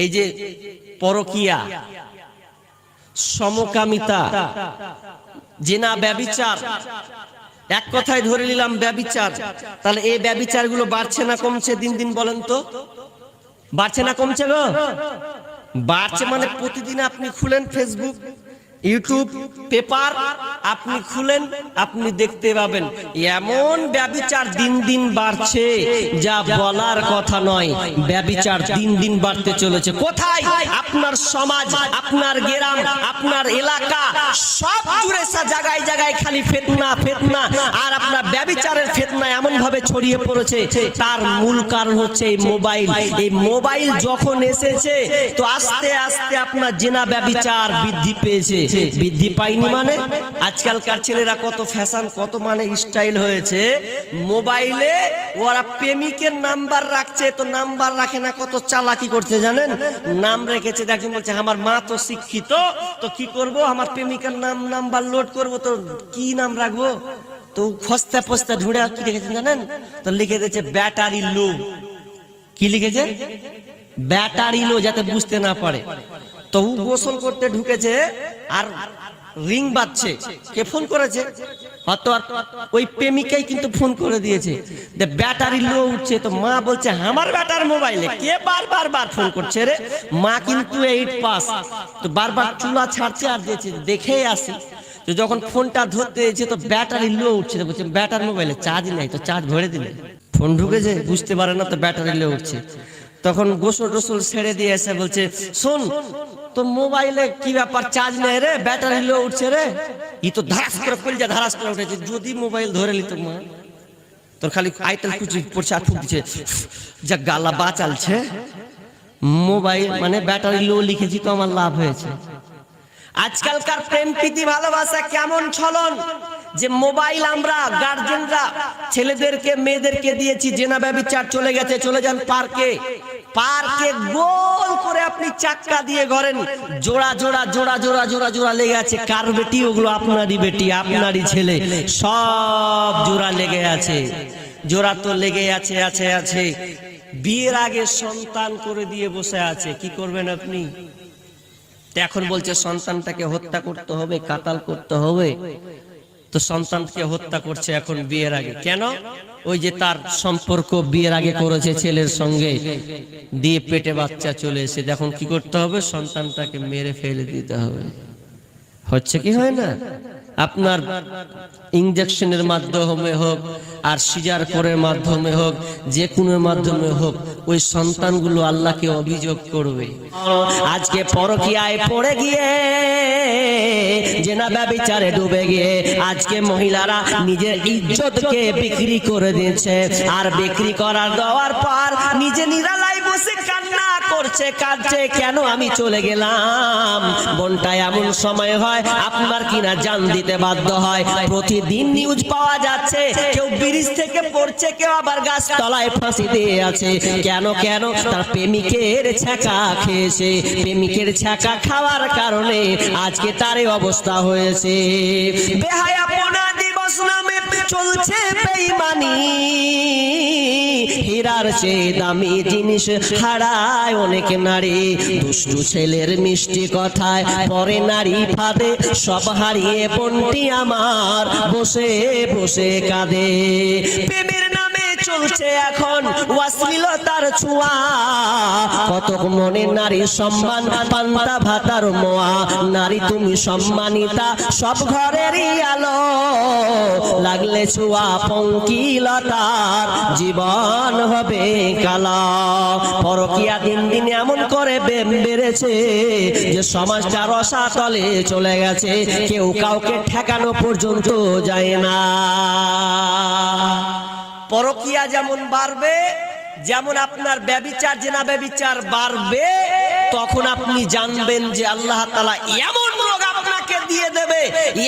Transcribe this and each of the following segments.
এই যে পরকিয়া, সমকামিতা জেনা ব্যবিচার। এক কথায় ধরে নিলাম ব্যবিচার। তাহলে এই ব্যবিচারগুলো বাড়ছে না কমছে দিন দিন বলেন তো? বাড়ছে না কমছে গো? বাড়ছে মানে প্রতিদিন আপনি খুলেন ফেসবুক ইউটিউব পেপার আপনি খুলেন, আপনি দেখতে পাবেন। এমন ব্যবিচার দিন দিন বাড়ছে, যা বলার কথা নয়। ব্যবিচার দিন দিন বাড়তে চলেছে। কোথায়? আপনার সমাজ, আপনার গ্রাম, আপনার এলাকা, সব জুড়ে জায়গায় জায়গায় খালি ফেতনা ফেতনা। আর আপনার ব্যবিচারের ফেতনা এমন ভাবে ছড়িয়ে পড়েছে, তার মূল কারণ হচ্ছে এই মোবাইল। এই মোবাইল যখন এসেছে, তো আস্তে আস্তে আপনার জেনা ব্যবিচার বৃদ্ধি পেয়েছে। বৃদ্ধি পায়নি মানে? আজকালকার ছেলেরা কত ফ্যাশন কত মানে স্টাইল হয়েছে। মোবাইলে ওরা প্রেমিকের নাম্বার রাখছে তো নাম্বার রাখে না কত চালাকি করছে জানেন? নাম রেখেছে দেখেন বলছে আমার মা তো শিক্ষিত তো কি করব? আমার প্রেমিকার নাম নাম্বার লোড করব তো কি নাম রাখব? তো ফস্তা ফস্তা ঢুড়ে কি লিখেছেন জানেন? তো লিখে দিয়েছে ব্যাটারি লো কি লিখেছে? ব্যাটারি লো যাতে বুঝতে না পারে। তো ও গোসল করতে ঢুকেছে আর রিং বাজছে। কে ফোন করেছে? হয়তো ওই প্রেমিকাই কিন্তু ফোন করে দিয়েছে। যে ব্যাটারি লো উঠছে, তো মা বলছে, আমার ব্যাটার মোবাইলে কে বারবার বার ফোন করছে রে? মা কিন্তু এইট পাস। তো বারবার চুলা ছাড়ছে আর দিয়েছে দেখেই আসি। তো যখন ফোনটা ধরতে এসেছে তো ব্যাটারি লো উঠছে বলছে, ব্যাটার মোবাইলে চার্জ নেই, তো চার্জ ভরে দিলে। ফোন ঢুকেছে, বুঝতে পারে না, তো ব্যাটারি লো উঠছে। তখন গোসল টোসল ছেড়ে দিয়ে এসে বলছে, শোন তো মোবাইলে কি ব্যাপার? চার্জ নেই রে, ব্যাটারি লো উঠছে রে। ই তো ধারাস করে কলজা ধারাস করে উঠেছে। যদি মোবাইল ধরে নিত মা, তোর খালি আইটেল কুচি পড়ছে আর দিচ্ছে যা গালা বা চালছে। মোবাইল মানে ব্যাটারি লো লিখেছি তো আমার লাভ হয়েছে। আজকালকার প্রেম প্রীতি ভালোবাসা কেমন ছলন? যে মোবাইল আমরা গার্জেনরা ছেলেদেরকে, মেয়েদেরকে দিয়েছি, জেনা ব্যবচার চলে গেছে, চলে যান পার্কে। পার্কে গোল করে আপনি চাক্কা দিয়ে ঘরেন জোড়া জোড়া জোড়া জোড়া জোড়া জোড়া লেগে আছে। কার বেটি? ওগুলো আপনারই বেটি, আপনারই ছেলে। সব জোড়া লেগে আছে। জোড়া তো লেগে আছে আছে আছে। বিয়ের আগে সন্তান করে দিয়ে বসে আছে। কি করবেন আপনি? এখন বলছে, সন্তানটাকে হত্যা করতে হবে, কাতাল করতে হবে। তো সন্তানকে হত্যা করছে এখন বিয়ের আগে। কেন? ওই যে তার সম্পর্ক বিয়ের আগে করেছে ছেলের সঙ্গে। দিয়ে পেটে বাচ্চা চলে এসে এখন কি করতে হবে? সন্তানটাকে মেরে ফেলে দিতে হবে। হচ্ছে কি হয় না? আপনার ইঞ্জেকশনের মাধ্যমে হোক আর সিজার করের মাধ্যমে হোক, যে কোনো মাধ্যমে হোক, ওই সন্তানগুলো আল্লাহকে অভিযোগ করবে। আজকে পরকিয়ায় পড়ে গিয়ে জেনা ব্যবিচারে ডুবে গিয়ে, আজকে মহিলারা নিজের ইজ্জতকে বিক্রি করে দিয়েছে। আর বিক্রি করার দেওয়ার পর নিজে নিরালাই বসে কান্না করছে, কাঁদছে, কেন আমি চলে গেলাম? বোনটা এমন সময় হয়, আপনার কিনা জান দিতে বাধ্য হয়। প্রতিদিন নিউজ পাওয়া যাচ্ছে, কেউ ব্রিজ থেকে পড়ছে, কেউ আবার গাছ তলায় ফাঁসি দিয়ে আছে। কেন কেন? তার প্রেমিকের ছ্যাঁকা খেয়েছে। প্রেমিকের ছ্যাঁকা খাওয়ার কারণে আজকে তার অবস্থা হয়েছে। বেহায়া পোনা দিবস নামে চলছে বেইমানি। হীরার চেয়ে দামি জিনিস হারায় অনেক নারী। দুষ্টু ছেলের মিষ্টি কথায় পরে নারী ফাঁদে, সব হারিয়ে পন্টি আমার, বসে বসে কাঁদে। প্রেমের নামে চলছে এখন অশ্লীলতার ছোঁয়া। কতক মনে নারী সম্মান, পান্তা ভাতার মোয়া। নারী তুমি সম্মানিতা, সব ঘরেরই আলো। লাগলে ছোঁয়া পঙ্কিলতার, জীবন হবে কালা। পরকিয়া দিন দিন এমন করে বেড়েছে যে সমাজটা রসাতলে চলে গেছে। কেউ কাউকে ঠেকানো পর্যন্ত যায় না। পরকিয়া যেমন বাড়বে, যেমন আপনার ব্যবিচার, জেনা ব্যবিচার বাড়বে, তখন আপনি জানবেন যে আল্লাহ তালা এমন রোগ আপনাকে দিয়ে দেবে,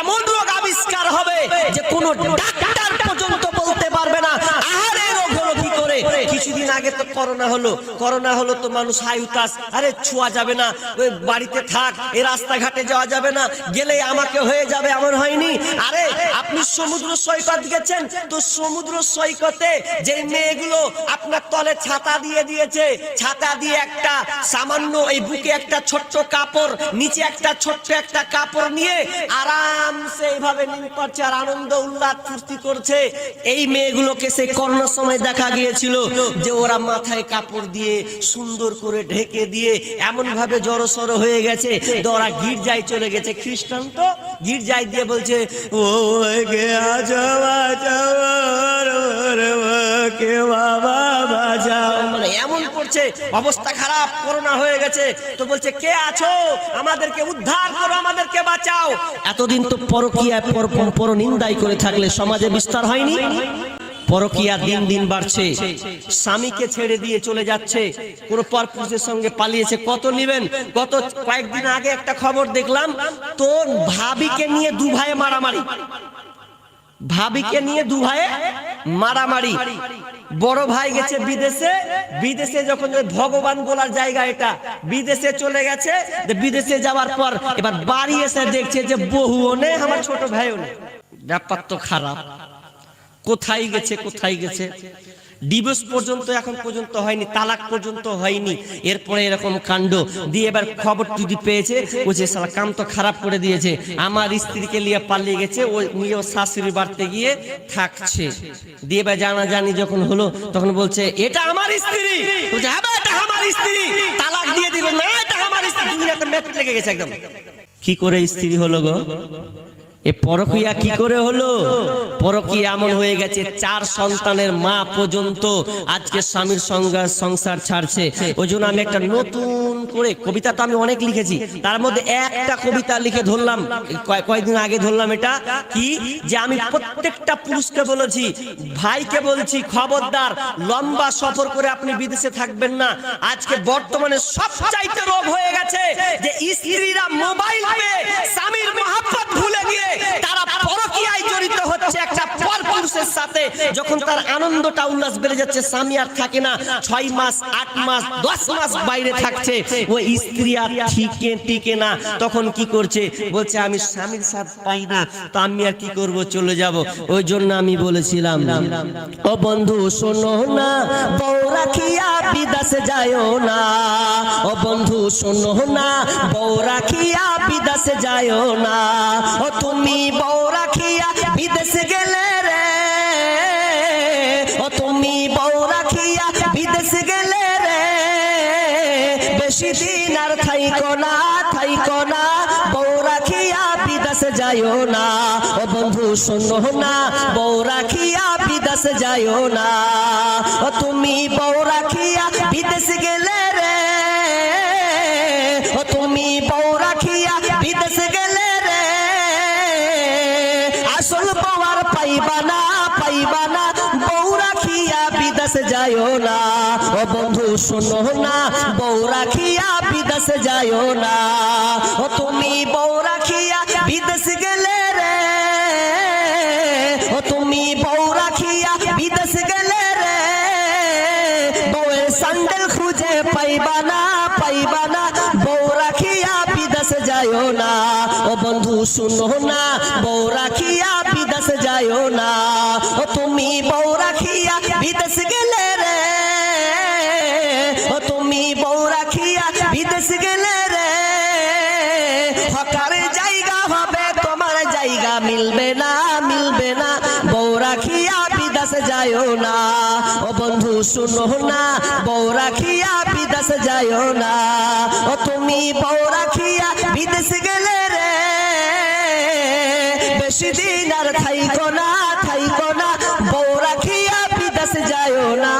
এমন রোগ আবিষ্কার হবে যে কোনো ডাক্তার পর্যন্ত বলতে পারবে না আহারে রোগ হলো কি করে কিছু কিছুদিন আগে তো করোনা হলো করোনা হলো তো মানুষ হাই উতাস আরে ছোঁয়া যাবে না, ওই বাড়িতে থাক, এই রাস্তাঘাটে যাওয়া যাবে না গেলে আমাকে হয়ে যাবে এমন হয়নি। আরে, আপনি সমুদ্র সৈকত গেছেন, তো সমুদ্র সৈকতে যে মেয়েগুলো আপনার তলে ছাতা দিয়ে দিয়েছে, ছাতা দিয়ে একটা সামান্য এই বুকে একটা ছোট্ট কাপড়, নিচে একটা ছোট্ট একটা কাপড় নিয়ে আরামসে এইভাবে নিয়ে পারছে আর আনন্দ উল্লাস ফুর্তি করছে। এই মেয়েগুলোকে সেই করোনার সময় দেখা গিয়েছিল যে ওরা মাথায় কাপড় দিয়ে সুন্দর করে ঢেকে দিয়ে এমন ভাবে জড়সড় হয়ে গেছে। ওরা গির্জায় চলে গেছে। খ্রিস্টান তো গির্জায় দিয়ে বলছে ও মানে অবস্থা খারাপ, করোনা হয়ে গেছে। তো বলছে, কে আছো? আমাদেরকে উদ্ধার করো, আমাদেরকে বাঁচাও। এতদিন তো পরকিয়ায় পর পর নিন্দাই করে থাকলে সমাজে বিস্তার হয়নি। পরকিয়া দিন দিন বাড়ছে। স্বামীকে ছেড়ে দিয়ে চলে যাচ্ছে। কোন পরপুরুষের সঙ্গে পালিয়েছে। কত নিবেন? গত কয়েকদিন আগে একটা খবর দেখলাম তোর ভাবিকে নিয়ে দু ভাইয়ে মারামারি। ভাবিকে নিয়ে দু ভাইয়ে মারামারি। বড় ভাই গেছে বিদেশে। বিদেশে যখন ভগবান বলার জায়গা এটা। বিদেশে চলে গেছে। বিদেশে যাওয়ার পর এবার বাড়ি এসে দেখছে যে বহুও নেই আমার ছোট ভাইও নেই। ব্যাপার তো খারাপ। কোথায় গেছে কোথায় গেছে? ডিভোর্স পর্যন্ত এখন পর্যন্ত হয়নি, তালাক পর্যন্ত হয়নি। এরপরে এরকম কাণ্ড দিয়ে এবার খবর যদি পেয়েছে, বলছে সালা কাম তো খারাপ করে দিয়েছে। আমার স্ত্রীকে নিয়ে পালিয়ে গেছে, ও নিয়ে ওর শাশুড়ি বাড়তে গিয়ে থাকছে। দিয়ে এবার জানা জানি যখন হলো, তখন বলছে, এটা আমার স্ত্রী। বলছে হ্যাঁ এটা আমার স্ত্রী। তালাক দিয়ে দিবে না, এটা আমার স্ত্রী। লেগে গেছে একদম। কি করে স্ত্রী হলো গো? এ পরকিয়া কি করে হলো? পরকিয়া এমন হয়ে গেছে চার সন্তানের মা পর্যন্ত আজকে স্বামীর সঙ্গে সংসার ছাড়ছে। ওই জন্য আমি একটা নতুন করে কবিতা তো আমি অনেক লিখেছি। তার মধ্যে একটা কবিতা লিখে ধরলাম। কয়- কয়েকদিন আগে ধরলাম এটা। কি? যে আমি প্রত্যেকটা পুরুষকে বলেছি ভাইকে বলছি খবরদার লম্বা সফর করে আপনি বিদেশে থাকবেন না। আজকে বর্তমানে সবচাইতে রোগ হয়ে গেছে যে স্ত্রীরা মোবাইল পেয়ে স্বামীর মহাব্বত ভুলে গিয়ে তারা পরকীয়ায় জড়িত হচ্ছে একটা পরপুরুষের সাথে। যখন তার আনন্দটা উল্লাস বেড়ে যাচ্ছে স্বামী আর থাকে না। ছয় মাস আট মাস দশ মাস বাইরে থাকছে। ওই স্ত্রী আর ঠিকে টিকে না। তখন কি করছে? বলছে আমি স্বামীর সাথ পাই না। তো আমি আর কি করব? চলে যাব। ওই জন্য আমি বলেছিলাম ও বন্ধু শোনো না। বউ বিদাসে যায়ও না। ও বন্ধু, শোনো না বউ রাখিয়া বিদেশে যায়ও না। ও তুমি বউ রাখিয়া বিদেশে বিদেশে যায়ও না। ও বন্ধু, শোনো না, বউ রাখিয়া বিদেশে যায়ও না। ও তুমি বউ রাখিয়া বিদেশে গেলে রে। ও তুমি বউ রাখিয়া বিদেশে গেলে রে। আসল বউয়ার পাইবা না পাইবা না। বউ রাখিয়া বিদেশে যায়ও না। ও বন্ধু, শোনো না, বউ রাখিয়া বিদেশে যায়ও না। ও তুমি বউ রাখিয়া বিদেশে গেলে রে, ও তুমি বউ রাখিয়া বিদেশে গেলে রে, বউয়ের স্যান্ডেল খুঁজে পাইবা না পাইবা না, বউ রাখিয়া বিদেশে যায়ও না। ও বন্ধু শুনো না, বউ রাখিয়া বিদেশে যায়ও না। ও তুমি বউ রাখিয়া বিদেশে গেলে মিলবে না। বউ রাখিয়া বিদেশে যায়ও না। ও বন্ধু, শুনো না। বউ রাখিয়া বিদেশে যায়ও না। ও তুমি বউ রাখিয়া বিদেশে গেলে রে। বেশি দিন আর থাইকো না থাইকো না। বউ রাখিয়া বিদেশে যায়ও না।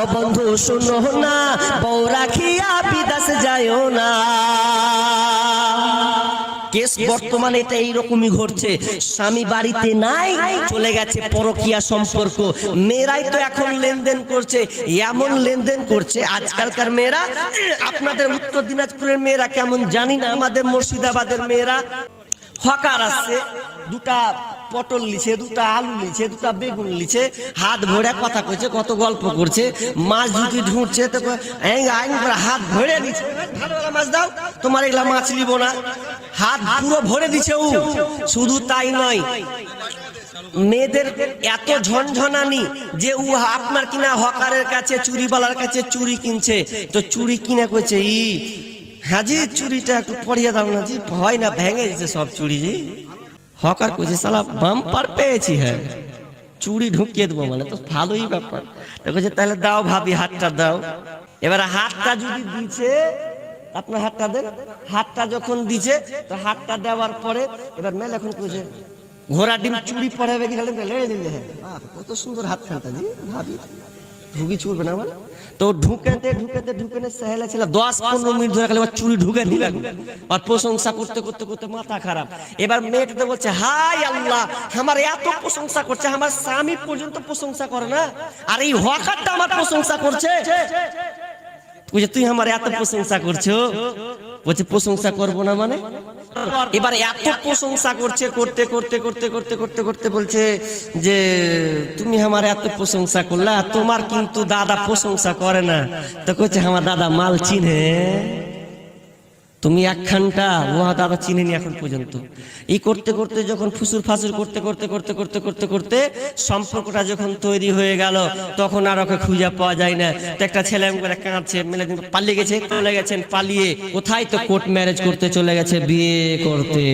ও বন্ধু, শুনো না। বউ রাখিয়া বিদেশে যায়ও না। কেস বর্তমানে এটা এইরকমই ঘটছে। স্বামী বাড়িতে নাই, চলে গেছে পরকিয়া সম্পর্ক। মেয়েরাই তো এখন লেনদেন করছে, এমন লেনদেন করছে। আজকালকার মেয়েরা, আপনাদের উত্তর দিনাজপুরের মেয়েরা কেমন জানি না, আমাদের মুর্শিদাবাদের মেয়েরা। হকার আসছে দুটা পটল লিছে দুটা আলু লিছে দুটা বেগুন লিছে হাত ভরে কথা কইছে, কত গল্প করছে, মাছ দুটি ঢুঁড়ছে তো আইন করে হাত ভরে নিছে। ভালো ভালো মাছ দাও, তোমার এগুলা মাছ নিব না। হাত পুরো ভরে দিছে ও। শুধু তাই নয়, মেয়েদের এত ঝনঝনানি যে ও আপনার কিনা হকারের কাছে চুরিওয়ালার কাছে চুরি কিনছে। তো চুরি কিনা কইছে? ই হাজি, চুরিটা একটু পড়িয়ে দাও না জি। ভয় না, ভেঙে দিছে সব চুরি জি। হকার কইছে, সালা, বাম্পার পেয়েছি হ্যাঁ। চুরি ঢুকিয়ে দেবো মানে তো ভালোই ব্যাপার। কইছে, তাহলে দাও ভাবি, হাতটা দাও। এবার হাতটা যদি দিছে, আপনার হাতটা দেন। হাতটা যখন দিছে, তো হাতটা দেওয়ার পরে এবার মেল এখন কইছে ঘোড়া ডিম চুরি পড়াবে কি লেড়ে দিলে হ্যাঁ। কত সুন্দর হাত খানটা জি, ভাবি। ঢুকি চুরবে না বল তো ঢুকেতে ঢুকেতে ঢুকেতে সেহেলা ছিল দশ পনেরো মিনিট ধরে খালি ওর চুরি ঢুকে দিলেন আর প্রশংসা করতে করতে করতে মাথা খারাপ। এবার মেয়েটা তো বলছে, হাই আল্লাহ, আমার এত প্রশংসা করছে, আমার স্বামী পর্যন্ত প্রশংসা করে না, আর এই হকারটা আমার প্রশংসা করছে। তুই আমার এত প্রশংসা করছ? বলছে, প্রশংসা করব না মানে? এবার এত প্রশংসা করছে, করতে করতে করতে করতে করতে করতে বলছে যে, তুমি আমার এত প্রশংসা করলা, তোমার কিন্তু দাদা প্রশংসা করে না। তো কইছে, আমার দাদা মাল চিনে। তুমি একখানটা মহা দাদা চিনেনি এখন পর্যন্ত। এই করতে করতে যখন ফুসুর ফাসুর করতে করতে করতে করতে করতে করতে সম্পর্কটা যখন তৈরি হয়ে গেল, তখন আর ওকে খুঁজে পাওয়া যায় না। তো একটা ছেলে করে কাঁদছে, মেলে পালিয়ে গেছে, চলে গেছেন, পালিয়ে। কোথায় তো কোর্ট ম্যারেজ করতে চলে গেছে, বিয়ে করতে।